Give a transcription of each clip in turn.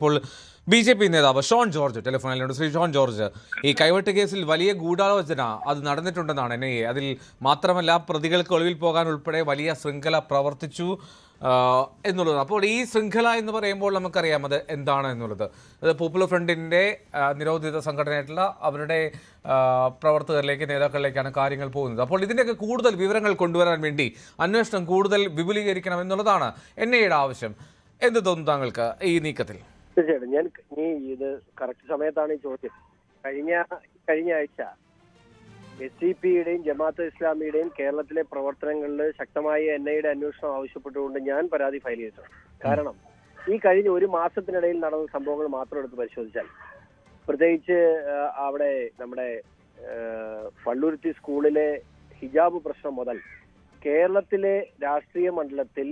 ഇപ്പോൾ B J P നേതാവ് ഷോൺ ജോർജ് ടെലിഫോണിലുണ്ട്. ശ്രീ ഷോൺ ജോർജ് ഈ കൈവെട്ട് കേസിൽ വലിയ ഗൂഢാലോചന അത് നടന്നിട്ടുണ്ടെന്നാണ് എൻ ഐ എ അതിൽ മാത്രമല്ല പ്രതികൾക്ക് ഒളിവിൽ പോകാൻ ഉൾപ്പെടെ വലിയ ശൃംഖല പ്രവർത്തിച്ചു എന്നുള്ളത് അപ്പോൾ ഈ ശൃംഖല എന്ന് പറയുമ്പോൾ നമുക്കറിയാം അത് എന്താണ് എന്നുള്ളത്. അത് പോപ്പുലർ ഫ്രണ്ടിന്റെ നിരോധിത സംഘടനയായിട്ടുള്ള അവരുടെ പ്രവർത്തകരിലേക്ക് നേതാക്കളിലേക്കാണ് കാര്യങ്ങൾ പോകുന്നത്. അപ്പോൾ ഇതിന്റെയൊക്കെ കൂടുതൽ വിവരങ്ങൾ കൊണ്ടുവരാൻ വേണ്ടി അന്വേഷണം കൂടുതൽ വിപുലീകരിക്കണം എന്നുള്ളതാണ് എൻ ഐയുടെ ആവശ്യം. എന്ത് തോന്നുന്നു താങ്കൾക്ക് ഈ നീക്കത്തിൽ? തീർച്ചയായിട്ടും. ഞാൻ നീ ഇത് കറക്റ്റ് സമയത്താണ് ഈ ചോദ്യം. കഴിഞ്ഞ കഴിഞ്ഞ ആഴ്ച എസ് സി പിയുടെയും ജമാഅത്ത് ഇസ്ലാമിയുടെയും കേരളത്തിലെ പ്രവർത്തനങ്ങളിൽ ശക്തമായ എൻ ഐയുടെ അന്വേഷണം ആവശ്യപ്പെട്ടുകൊണ്ട് ഞാൻ പരാതി ഫയൽ ചെയ്തിട്ടുണ്ട് കാരണം ഈ കഴിഞ്ഞ ഒരു മാസത്തിനിടയിൽ നടന്ന സംഭവങ്ങൾ മാത്രം എടുത്ത് പരിശോധിച്ചാൽ പ്രത്യേകിച്ച് അവിടെ നമ്മുടെ പള്ളുരുത്തി സ്കൂളിലെ ഹിജാബ് പ്രശ്നം മുതൽ കേരളത്തിലെ രാഷ്ട്രീയ മണ്ഡലത്തിൽ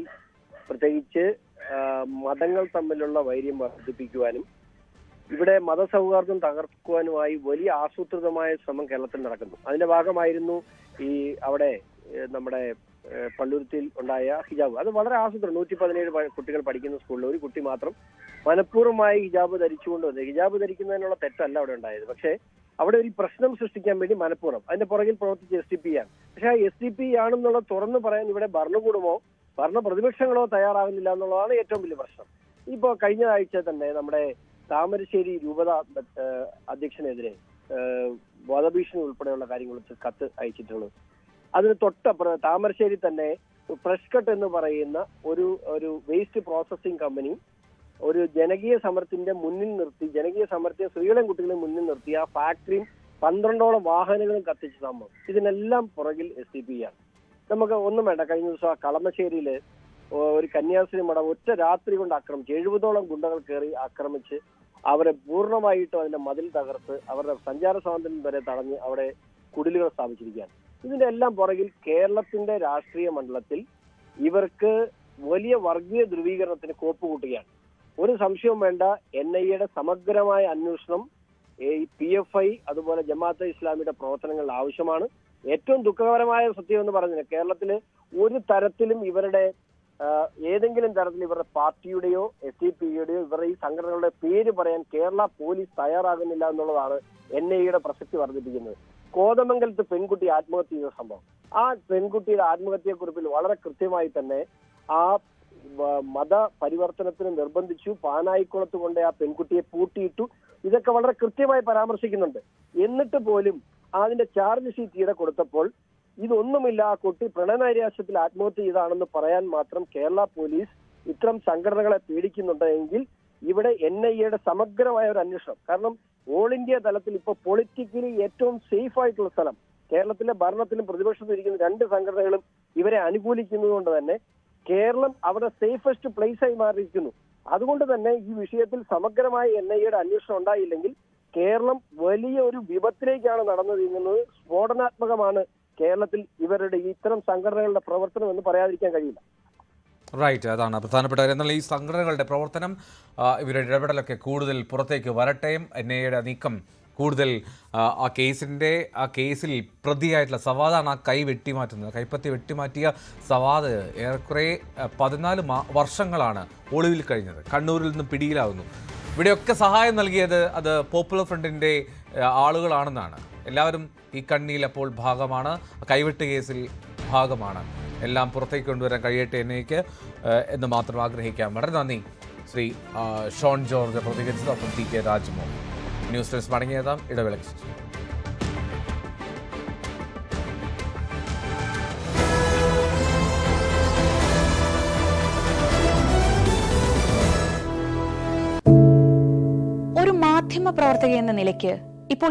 പ്രത്യേകിച്ച് മതങ്ങൾ തമ്മിലുള്ള വൈര്യം വർദ്ധിപ്പിക്കുവാനും ഇവിടെ മതസൗഹാർദ്ദം തകർക്കുവാനുമായി വലിയ ആസൂത്രിതമായ ശ്രമം കേരളത്തിൽ നടക്കുന്നു. അതിന്റെ ഭാഗമായിരുന്നു ഈ അവിടെ നമ്മുടെ പള്ളുരുത്തിൽ ഉണ്ടായ ഹിജാബ്. അത് വളരെ ആസൂത്രണം. നൂറ്റി പതിനേഴ് കുട്ടികൾ പഠിക്കുന്ന സ്കൂളിൽ ഒരു കുട്ടി മാത്രം മനഃപൂർവമായി ഹിജാബ് ധരിച്ചുകൊണ്ട് വന്നത് ഹിജാബ് ധരിക്കുന്നതിനുള്ള തെറ്റല്ല അവിടെ ഉണ്ടായത്. പക്ഷേ അവിടെ ഒരു പ്രശ്നം സൃഷ്ടിക്കാൻ വേണ്ടി മനഃപൂർവം. അതിന്റെ പുറകിൽ പ്രവർത്തിച്ച എസ് ഡി പി ആണ്. പക്ഷേ ആ എസ് ഡി പി ആണെന്നുള്ള തുറന്നു പറയാൻ ഇവിടെ ഭരണകൂടമോ ഭരണ പ്രതിപക്ഷങ്ങളോ തയ്യാറാകുന്നില്ല എന്നുള്ളതാണ് ഏറ്റവും വലിയ പ്രശ്നം. ഇപ്പോ കഴിഞ്ഞ ആഴ്ച തന്നെ നമ്മുടെ താമരശ്ശേരി രൂപത അധ്യക്ഷനെതിരെ വധഭീഷണി ഉൾപ്പെടെയുള്ള കാര്യങ്ങൾ കത്ത് അയച്ചിട്ടുള്ളത് അതിന് തൊട്ട താമരശ്ശേരി തന്നെ ഫ്രഷ് കട്ട് എന്ന് പറയുന്ന ഒരു ഒരു വേസ്റ്റ് പ്രോസസ്സിംഗ് കമ്പനി ഒരു ജനകീയ സമരത്തിന്റെ മുന്നിൽ നിർത്തി ജനകീയ സമരത്തെ സ്ത്രീകളെയും കുട്ടികളെയും മുന്നിൽ നിർത്തി ആ ഫാക്ടറിയും പന്ത്രണ്ടോളം വാഹനങ്ങളും കത്തിച്ച സംഭവം. ഇതിനെല്ലാം പുറകിൽ എസ് ഡി പി ആണ്. നമുക്ക് ഒന്നും വേണ്ട. കഴിഞ്ഞ ദിവസം ആ കളമശ്ശേരിയിൽ ഒരു കന്യാസ്ത്രീ മഠം ഒറ്റ രാത്രി കൊണ്ട് ആക്രമിച്ച് എഴുപതോളം ഗുണ്ടകൾ കയറി ആക്രമിച്ച് അവരെ പൂർണമായിട്ടും അതിന്റെ മതിൽ തകർത്ത് അവരുടെ സഞ്ചാര സ്വാതന്ത്ര്യം വരെ തടഞ്ഞ് അവിടെ കുടിലുകൾ സ്ഥാപിച്ചിരിക്കുകയാണ്. ഇതിന്റെ എല്ലാം പുറകിൽ കേരളത്തിന്റെ രാഷ്ട്രീയ മണ്ഡലത്തിൽ ഇവർക്ക് വലിയ വർഗീയ ധ്രുവീകരണത്തിന് കോപ്പ് കൂട്ടുകയാണ് ഒരു സംശയവും വേണ്ട എൻ ഐ എയുടെ സമഗ്രമായ അന്വേഷണം പി എഫ് ഐ അതുപോലെ ജമാഅത്തെ ഇസ്ലാമിയുടെ പ്രവർത്തനങ്ങൾ ആവശ്യമാണ്. ഏറ്റവും ദുഃഖകരമായ സത്യം എന്ന് പറഞ്ഞത് കേരളത്തിൽ ഒരു തരത്തിലും ഇവരുടെ ഏതെങ്കിലും തരത്തിൽ ഇവരുടെ പാർട്ടിയുടെയോ എസ് ഡി പിയുടെയോ ഇവരുടെ ഈ സംഘടനകളുടെ പേര് പറയാൻ കേരള പോലീസ് തയ്യാറാകുന്നില്ല എന്നുള്ളതാണ് എൻ ഐ യുടെ പ്രസക്തി വർദ്ധിപ്പിക്കുന്നത്. കോതമംഗലത്ത് പെൺകുട്ടി ആത്മഹത്യ ചെയ്ത സംഭവം. ആ പെൺകുട്ടിയുടെ ആത്മഹത്യയെക്കുറിപ്പിൽ വളരെ കൃത്യമായി തന്നെ ആ മതപരിവർത്തനത്തിന് മത പരിവർത്തനത്തിന് നിർബന്ധിച്ചു. പാനായിക്കുളത്ത് കൊണ്ട് ആ പെൺകുട്ടിയെ പൂട്ടിയിട്ടു. ഇതൊക്കെ വളരെ കൃത്യമായി പരാമർശിക്കുന്നുണ്ട്. എന്നിട്ട് പോലും അതിന്റെ ചാർജ് ഷീറ്റ് ഈടെ കൊടുത്തപ്പോൾ ഇതൊന്നുമില്ല ആ കുട്ടി പ്രണയനൈരാശ്യത്തിൽ ആത്മഹത്യ ചെയ്താണെന്ന് പറയാൻ മാത്രം കേരള പോലീസ് ഇത്തരം സംഘടനകളെ പേടിക്കുന്നുണ്ടെങ്കിൽ ഇവിടെ എൻ ഐ എയുടെ സമഗ്രമായ ഒരു അന്വേഷണം. കാരണം ഓൾ ഇന്ത്യ തലത്തിൽ ഇപ്പോൾ പൊളിറ്റിക്കലി ഏറ്റവും സേഫ് ആയിട്ടുള്ള സ്ഥലം കേരളത്തിലെ ഭരണത്തിലും പ്രതിപക്ഷത്തിലും ഇരിക്കുന്ന രണ്ട് സംഘടനകളും ഇവരെ അനുകൂലിക്കുന്നതുകൊണ്ട് തന്നെ കേരളം അവരുടെ സേഫസ്റ്റ് ആയി മാറിയിരിക്കുന്നു. അതുകൊണ്ട് തന്നെ ഈ വിഷയത്തിൽ സമഗ്രമായ എൻ ഐ എയുടെ അന്വേഷണം ഉണ്ടായില്ലെങ്കിൽ കേരളം വലിയ ഒരു വിപത്തിലേക്കാണ് നടന്നു നീങ്ങുന്നത് സ്ഫോടനാത്മകമാണ് കേരളത്തിൽ ഇവരുടെ ഇത്തരം സംഘടനകളുടെ പ്രവർത്തനം എന്ന് പറയാതിരിക്കാൻ കഴിയില്ല. റൈറ്റ് അതാണ് പ്രധാനപ്പെട്ട എന്നാൽ ഈ സംഘടനകളുടെ പ്രവർത്തനം ഇവരുടെ ഇടപെടലൊക്കെ കൂടുതൽ പുറത്തേക്ക് വരട്ടെയും എൻ ഐയുടെ നീക്കം കൂടുതൽ ആ, കേസിന്റെ ആ കേസിൽ പ്രതിയായിട്ടുള്ള സവാദാണ് ആ കൈ വെട്ടിമാറ്റുന്നത്. കൈപ്പത്തി വെട്ടിമാറ്റിയ സവാദ് ഏറെക്കുറെ പതിനാല് വർഷങ്ങളാണ് ഒളിവിൽ കഴിഞ്ഞത്. കണ്ണൂരിൽ നിന്ന് പിടിയിലാവുന്നു. ഇവിടെയൊക്കെ സഹായം നൽകിയത് അത് പോപ്പുലർ ഫ്രണ്ടിന്റെ ആളുകളാണെന്നാണ്. എല്ലാവരും ഈ കണ്ണിയിൽ അപ്പോൾ ഭാഗമാണ്. കൈവെട്ട് കേസിൽ ഭാഗമാണ്. എല്ലാം പുറത്തേക്ക് കൊണ്ടുവരാൻ കഴിയട്ടെ എന്നേക്ക് എന്ന് മാത്രം ആഗ്രഹിക്കാം. വളരെ നന്ദി. ശ്രീ ഷോൺ ജോർജ് പ്രതികരിച്ചത് ഒപ്പം ടി കെ രാജ്മോഹൻ. ന്യൂസ് ഡെസ്ക് മടങ്ങിയതാം ഇടവേളയ്ക്ക്. ഒരു മാധ്യമ പ്രവർത്തക എന്ന നിലയ്ക്ക് ഇപ്പോൾ